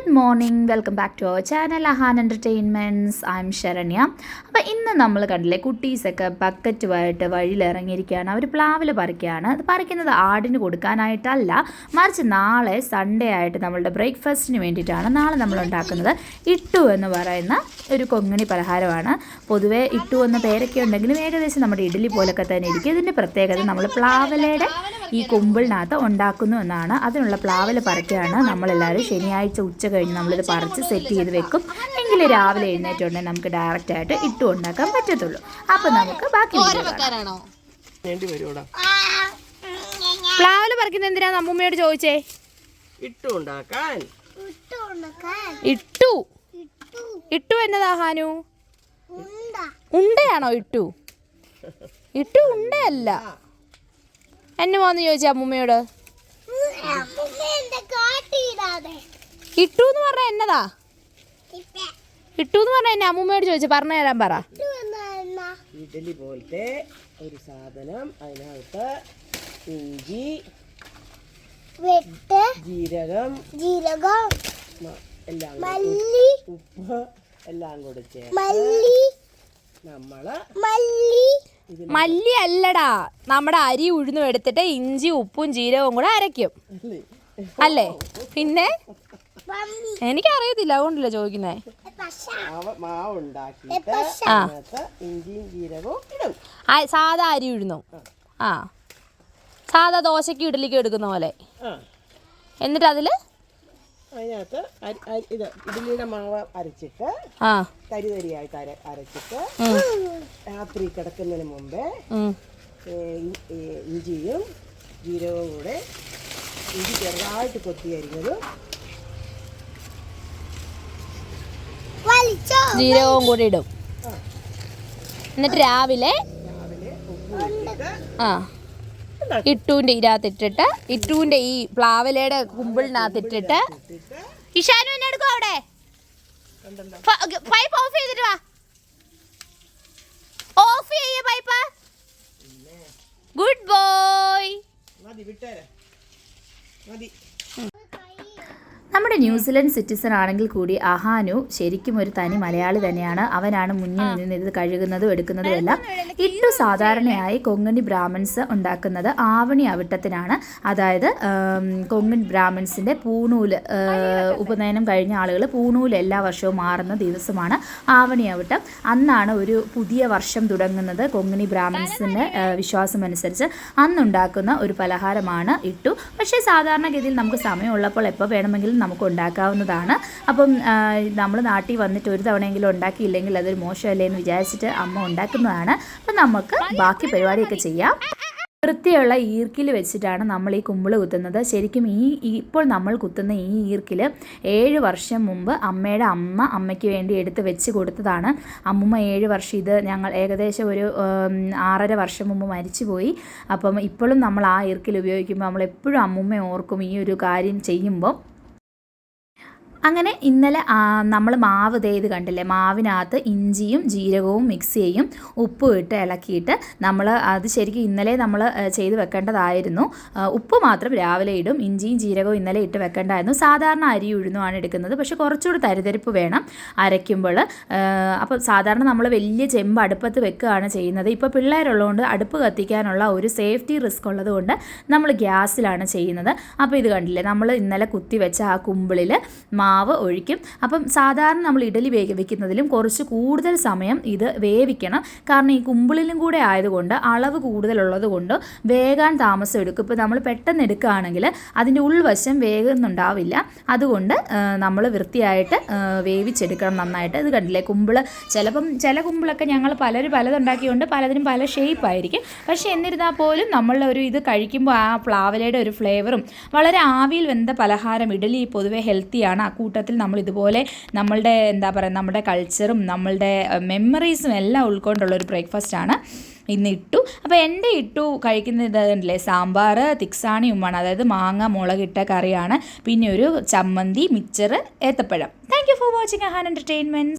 Good morning welcome back to our channel Ahaan entertainments I'm Saranya അപ്പോൾ ഇന്ന് നമ്മൾ കണ്ടില്ലേ കുട്ടീസൊക്കെ ബക്കറ്റുമായിട്ട് വഴിയിൽ ഇറങ്ങിയിരിക്കുകയാണ്. അവർ പ്ലാവിൽ പറിക്കുകയാണ്. അത് പറിക്കുന്നത് ആടിന് കൊടുക്കാനായിട്ടല്ല മറിച്ച് നാളെ സൺഡേ ആയിട്ട് നമ്മളുടെ ബ്രേക്ക്ഫാസ്റ്റിന് വേണ്ടിയിട്ടാണ് നാളെ നമ്മൾ ഉണ്ടാക്കുന്നത് ഇട്ടു എന്ന് പറയുന്ന ഒരു കൊങ്ങണി പലഹാരമാണ്. പൊതുവേ ഇട്ടു എന്ന പേരൊക്കെ ഉണ്ടെങ്കിലും ഏകദേശം നമ്മുടെ ഇഡ്ഡലി പോലൊക്കെ തന്നെ ഇരിക്കും. ഇതിന്റെ പ്രത്യേകത നമ്മൾ പ്ലാവലയുടെ ഈ കൊമ്പിളിനകത്ത് ഉണ്ടാക്കുന്നു എന്നാണ്. അതിനുള്ള പ്ലാവൽ പറിക്കുകയാണ് നമ്മളെല്ലാവരും ശനിയാഴ്ച ഉച്ച കഴിഞ്ഞ് നമ്മളിത് പറിച്ച് സെറ്റ് ചെയ്ത് വെക്കും. എങ്കിൽ രാവിലെ എഴുന്നേറ്റുണ്ടെങ്കിൽ നമുക്ക് ഡയറക്റ്റ് ആയിട്ട് ഇട്ടു ഉണ്ടാക്കാൻ പറ്റത്തുള്ളൂ. അപ്പം നമുക്ക് ബാക്കി പ്ലാവിൽ പറിക്കുന്ന എന്തിനാ അമ്മൂമ്മയോട് ചോദിച്ചേ? ഇട്ടു ഉണ്ടാക്കാൻ ഇട്ടു. ഇട്ടു. എന്നതാ ഹാനു? ഉണ്ടയാണോ ഇട്ടു? ഇട്ടു ഉണ്ടല്ല എന്നെ പോന്ന് ചോദിച്ചാ അമ്മൂമ്മയോട്? ഇട്ടു എന്ന് പറഞ്ഞ എന്നതാ? ഇട്ടു എന്ന് പറഞ്ഞ എന്നെ അമ്മൂമ്മയോട് ചോദിച്ചു പറഞ്ഞു തരാൻ പറ. ഇഡലി പോലത്തെ ഒരു സാധനം അതിനകത്ത് ഇഞ്ചി വെട്ട് ജീരകം ജീരകം എല്ലാം മല്ലി ഉപ്പ് എല്ലാം കൂടെ ചേർത്ത് മല്ലി നമ്മൾ മല്ലി. മല്ലി അല്ലടാ നമ്മുടെ അരി ഉഴുന്നും എടുത്തിട്ട് ഇഞ്ചി ഉപ്പും ജീരകവും കൂടെ അരയ്ക്കും. അല്ലേ? പിന്നെ? എനിക്കറിയത്തില്ല അതുകൊണ്ടല്ലേ ചോദിക്കുന്നേ. മാവ് ഉണ്ടാക്കിയിട്ട് ഇഞ്ചിയും ജീരകവും ഇടും. സാദാ അരി ഇടുന്നു. ആ. സാധാ ദോശയ്ക്ക് ഇഡലിക്ക് എടുക്കുന്ന പോലെ. എന്നിട്ട് അതിൽ അതിനകത്ത് ഇത് ഇഡലിയുടെ മാവ് അരച്ചിട്ട് ആ. തരി തരിയായിട്ട് അരച്ചിട്ട് രാത്രി കിടക്കുന്നതിന് മുമ്പേ ഇഞ്ചിയും ജീരകവും കൂടെ ഇഞ്ചി ചെറുതായിട്ട് കൊത്തി അരിഞ്ഞതും ജീരകവും കൂടി ഇടും. എന്നിട്ട് രാവിലെ ആ ഇട്ടൂന്റെ ഇതിനകത്തിട്ടിട്ട് ഇട്ടൂന്റെ ഈ പ്ലാവലയുടെ കുമ്പിളിനകത്തിട്ടിട്ട്. ഇട്ടിട്ട് ഇഷാനു എന്നെ എടുക്കും അവിടെ? പൈപ്പ് ഓഫ് ചെയ്തിട്ട് വാ. ഓഫ് ചെയ്യ പൈപ്പ് ഗുഡ് ബോയ് മതി വിട്ടേരെ. മതി. നമ്മുടെ ന്യൂസിലൻഡ് സിറ്റിസൺ ആണെങ്കിൽ കൂടി അഹാനു ശരിക്കും ഒരു തനി മലയാളി തന്നെയാണ്. അവനാണ് മുന്നിൽ നിന്ന് ഇത് കഴുകുന്നതും എടുക്കുന്നതും എല്ലാം. ഇട്ടു സാധാരണയായി കൊങ്ങണി ബ്രാഹ്മിൻസ് ഉണ്ടാക്കുന്നത് ആവണി അവിട്ടത്തിനാണ്. അതായത് കൊങ്ങൻ കൊങ്ങൺ ബ്രാഹ്മൺസിന്റെ പൂണൂൽ ഉപനയനം കഴിഞ്ഞ ആളുകൾ പൂണൂൽ എല്ലാ വർഷവും മാറുന്ന ദിവസമാണ് ആവണി അവിട്ടം. അന്നാണ് ഒരു പുതിയ വർഷം തുടങ്ങുന്നത് കൊങ്ങണി ബ്രാഹ്മിൻസിന്റെ വിശ്വാസം അനുസരിച്ച് അന്നുണ്ടാക്കുന്ന ഒരു പലഹാരമാണ് ഇട്ടു. പക്ഷേ സാധാരണഗതിയിൽ നമുക്ക് സമയമുള്ളപ്പോൾ എപ്പോൾ വേണമെങ്കിലും നമുക്ക് ഉണ്ടാക്കാവുന്നതാണ് അപ്പം നമ്മൾ നാട്ടിൽ വന്നിട്ട് ഒരു തവണയെങ്കിലും ഉണ്ടാക്കിയില്ലെങ്കിൽ അതൊരു മോശമല്ലേ എന്ന് വിചാരിച്ചിട്ട് അമ്മ ഉണ്ടാക്കുന്നതാണ്. അപ്പം നമുക്ക് ബാക്കി പരിപാടിയൊക്കെ ചെയ്യാം. വൃത്തിയുള്ള ഈർക്കിൽ വെച്ചിട്ടാണ് നമ്മൾ ഈ കുമ്പിൾ കുത്തുന്നത്. ശരിക്കും ഈ ഇപ്പോൾ നമ്മൾ കുത്തുന്ന ഈ ഈർക്കിൽ ഏഴ് വർഷം മുമ്പ് അമ്മയുടെ അമ്മ അമ്മയ്ക്ക് വേണ്ടി എടുത്ത് വെച്ച് കൊടുത്തതാണ്. അമ്മുമ്മ ഏഴ് വർഷം ഇത് ഞങ്ങൾ ഏകദേശം ഒരു ആറര വർഷം മുമ്പ് മരിച്ചു പോയി. അപ്പം ഇപ്പോഴും നമ്മൾ ആ ഈർക്കിൽ ഉപയോഗിക്കുമ്പോൾ നമ്മൾ എപ്പോഴും അമ്മുമ്മ ഓർക്കും ഈ ഒരു കാര്യം ചെയ്യുമ്പോൾ അങ്ങനെ ഇന്നലെ നമ്മൾ മാവ് തേത് കണ്ടില്ലേ? മാവിനകത്ത് ഇഞ്ചിയും ജീരകവും മിക്സ് ചെയ്യും. ഉപ്പും ഇട്ട് ഇളക്കിയിട്ട് നമ്മൾ അത് ശരിക്കും ഇന്നലെ നമ്മൾ ചെയ്ത് വെക്കേണ്ടതായിരുന്നു. ഉപ്പ് മാത്രം രാവിലെ ഇടും. ഇഞ്ചിയും ജീരകവും ഇന്നലെ ഇട്ട് വെക്കേണ്ടായിരുന്നു. സാധാരണ അരി ഉഴുന്നുമാണ് എടുക്കുന്നത്. പക്ഷേ കുറച്ചുകൂടി തരിതരിപ്പ് വേണം അരയ്ക്കുമ്പോൾ അപ്പോൾ സാധാരണ നമ്മൾ വലിയ ചെമ്പ് അടുപ്പത്ത് വെക്കുകയാണ് ചെയ്യുന്നത്. ഇപ്പോൾ പിള്ളേരുള്ളതുകൊണ്ട് അടുപ്പ് കത്തിക്കാനുള്ള ഒരു സേഫ്റ്റി റിസ്ക് ഉള്ളതുകൊണ്ട് നമ്മൾ ഗ്യാസിലാണ് ചെയ്യുന്നത്. അപ്പോൾ ഇത് കണ്ടില്ലേ? നമ്മൾ ഇന്നലെ കുത്തി വെച്ച ആ കുമ്പിളിൽ മാവ് ഒഴിക്കും. അപ്പം സാധാരണ നമ്മൾ ഇഡലി വേവിക്കുന്നതിലും കുറച്ച് കൂടുതൽ സമയം ഇത് വേവിക്കണം. കാരണം ഈ കുമ്പിളിലും കൂടെ ആയതുകൊണ്ട് അളവ് കൂടുതലുള്ളത് കൊണ്ട് വേകാൻ താമസം എടുക്കും. ഇപ്പോൾ നമ്മൾ പെട്ടെന്ന് എടുക്കുകയാണെങ്കിൽ അതിന്റെ ഉൾവശം വേകുന്നുണ്ടാവില്ല. അതുകൊണ്ട് നമ്മൾ വൃത്തിയായിട്ട് വേവിച്ചെടുക്കണം നന്നായിട്ട്. ഇത് കണ്ടില്ലേ കുമ്പിൾ? ചിലപ്പം ചില കുമ്പിളൊക്കെ ഞങ്ങൾ പലരും പലതുണ്ടാക്കിയുണ്ട് പലതിനും പല ഷേപ്പ് ആയിരിക്കും. പക്ഷേ എന്നിരുന്നാൽ പോലും നമ്മളുടെ ഒരു ഇത് കഴിക്കുമ്പോൾ ആ പ്ലാവലയുടെ ഒരു ഫ്ലേവറും വളരെ ആവിയിൽ വെന്ത പലഹാരം ഇഡലി പൊതുവേ ഹെൽത്തിയാണ് കൂട്ടത്തിൽ നമ്മൾ ഇതുപോലെ നമ്മളുടെ എന്താ പറയുക നമ്മുടെ കൾച്ചറും നമ്മളുടെ മെമ്മറീസും എല്ലാം ഉൾക്കൊണ്ടുള്ള ഒരു ബ്രേക്ക്ഫാസ്റ്റാണ് ഇന്ന് ഇട്ടു. അപ്പോൾ എന്റെ ഇട്ടു കഴിക്കുന്ന ഇതല്ലേ സാമ്പാർ തിക്സാണി ഉമ്മാണ്. അതായത് മാങ്ങ മുളകിട്ട കറിയാണ്. പിന്നെ ഒരു ചമ്മന്തി മിച്ചർ ഏത്തപ്പഴം. താങ്ക് യു ഫോർ വാച്ചിങ് ഹാൻ എന്റർടൈൻമെന്റ്